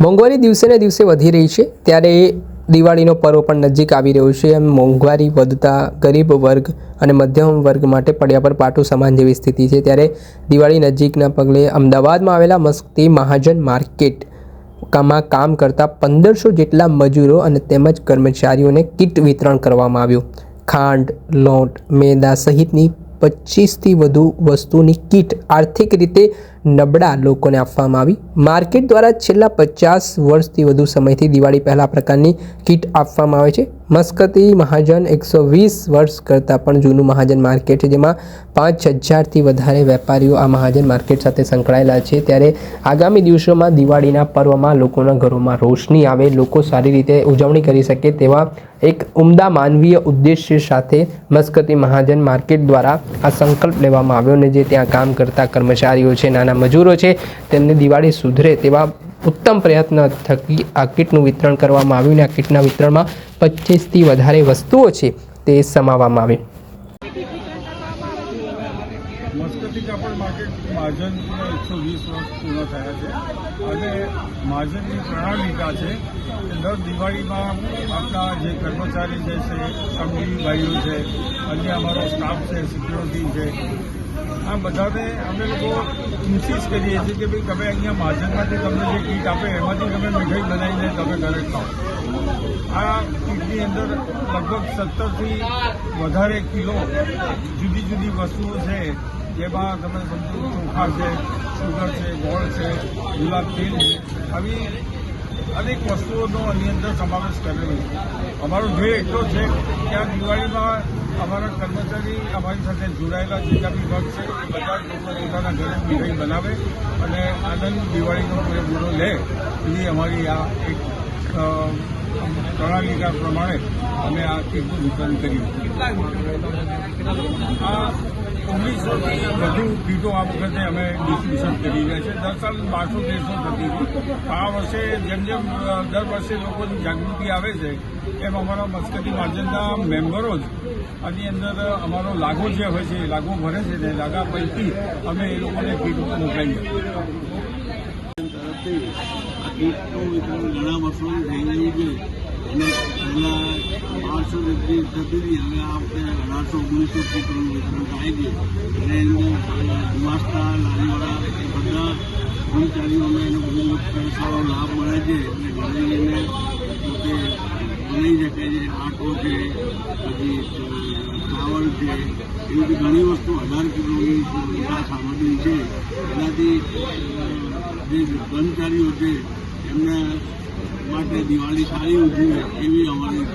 મોંઘવારી દિવસે ને દિવસે વધી રહી છે. ત્યારે દિવાળીનો પર્વ પણ નજીક આવી રહ્યો છે. એમ મોંઘવારી વધતા ગરીબ વર્ગ અને મધ્યમ વર્ગ માટે પડ્યા પર પાટું સમાન જેવી સ્થિતિ છે. ત્યારે દિવાળી નજીકના પગલે અમદાવાદમાં આવેલા મસ્તી મહાજન માર્કેટ કામાં કામ કરતા પંદરસો જેટલા મજૂરો અને તેમજ કર્મચારીઓને કીટ વિતરણ કરવામાં આવ્યું. ખાંડ, લોટ, મેદા સહિતની પચીસથી વધુ વસ્તુની કીટ આર્થિક રીતે નબળા લોકોને આપવામાં આવી. માર્કેટ દ્વારા છેલ્લા પચાસ વર્ષથી વધુ સમયથી દિવાળી પહેલાં પ્રકારની કીટ આપવામાં આવે છે. મસ્કતી મહાજન એકસો વીસ વર્ષ કરતાં પણ જૂનું મહાજન માર્કેટ છે, જેમાં પાંચ હજારથી વધારે વેપારીઓ આ મહાજન માર્કેટ સાથે સંકળાયેલા છે. ત્યારે આગામી દિવસોમાં દિવાળીના પર્વમાં લોકોના ઘરોમાં રોશની આવે, લોકો સારી રીતે ઉજવણી કરી શકે તેવા એક ઉમદા માનવીય ઉદ્દેશ્ય સાથે મસ્કતી મહાજન માર્કેટ દ્વારા આ સંકલ્પ લેવામાં આવ્યો અને જે ત્યાં કામ કરતા કર્મચારીઓ છે, નાના મજૂરો છે, તેમને દિવાળી સુધરે તેવા ઉત્તમ પ્રયત્ન થકી આ કીટનું વિતરણ કરવામાં આવ્યું અને આ કીટના વિતરણમાં પચીસથી વધારે વસ્તુઓ છે તે સમાવવામાં આવી. મસ્કતી કાપડ માર્કેટ મહાજનને એકસો વીસ વર્ષ પૂર્ણ થયા છે. અને મહાજનની પ્રણાલિકા છે દર દિવાળીમાં આપણા જે કર્મચારી જે છે શ્રમજીવી ભાઈઓ છે, અન્ય અમારો સ્ટાફ છે સિક્યોરિટી છે આ બધાને અમે લોકો ઇન્સિસ્ટ કરીએ છીએ કે ભાઈ તમે અહીંયા મહાજનમાંથી તમને જે કીટ આપે એમાંથી તમે મીઠાઈ બનાવીને તમે ઘરે ખાઓ. આ કીટની અંદર લગભગ સત્તરથી વધારે કિલો જુદી જુદી વસ્તુઓ છે. જેમાં તમે સમજો ચોખા છે, સુગર છે, ગોળ છે, ગુલાબ તેલ છે. આવી અનેક વસ્તુઓનો આની અંદર સમાવેશ કરેલો છે. અમારો ધ્યેય એટલો છે કે આ દિવાળીમાં અમારા કર્મચારી અમારી સાથે જોડાયેલા જેટલા બી વર્ગ છે, એ બધા જ લોકો પોતાના ઘરે મીઠાઈ બનાવે અને આનંદ દિવાળીનો પૂરેપૂરો લે, એવી અમારી આ એક પ્રણાલિકા પ્રમાણે અમે આ કીટનું વિતરણ કર્યું. આ ઓગણીસોથી વધુ કીટો આ વખતે અમે ડિસ્ટ્રીબ્યુશન કરી રહ્યા છે દર સાલ બારસો, તેરસો થતી આ વર્ષે જેમ જેમ દર વર્ષે લોકોની જાગૃતિ આવે છે, એમ અમારા મસ્કતી માર્જનના મેમ્બરો જ આની અંદર અમારો લાગો જે હોય છે, એ લાગો ભરે છે ને લાગા પૈકી અમે એ લોકોને કીટ મોકલાવીએ તરફથી આ કીટનું વિતરણ ઘણા વર્ષોથી થઈ રહ્યું છે. બારસો જેટલી થતી હતી, હવે આ વખતે અઢારસો, ઓગણીસો કીટનું વિતરણ થાય છે. અને અંદર ગુમાસ્તા લારીવાળા એ બધા કર્મચારીઓને એનો બહુ સારો લાભ મળે છે. અને ઘરે લઈને પોતે બનાવી શકે છે, આટો છે, પછી ચાવલ છે, એવી બધી ઘણી વસ્તુ હજાર કિલોની સામગ્રી છે. એનાથી જે કર્મચારીઓ છે, એમને માટે દિવાળી સારી ઉજવે એવી અમારી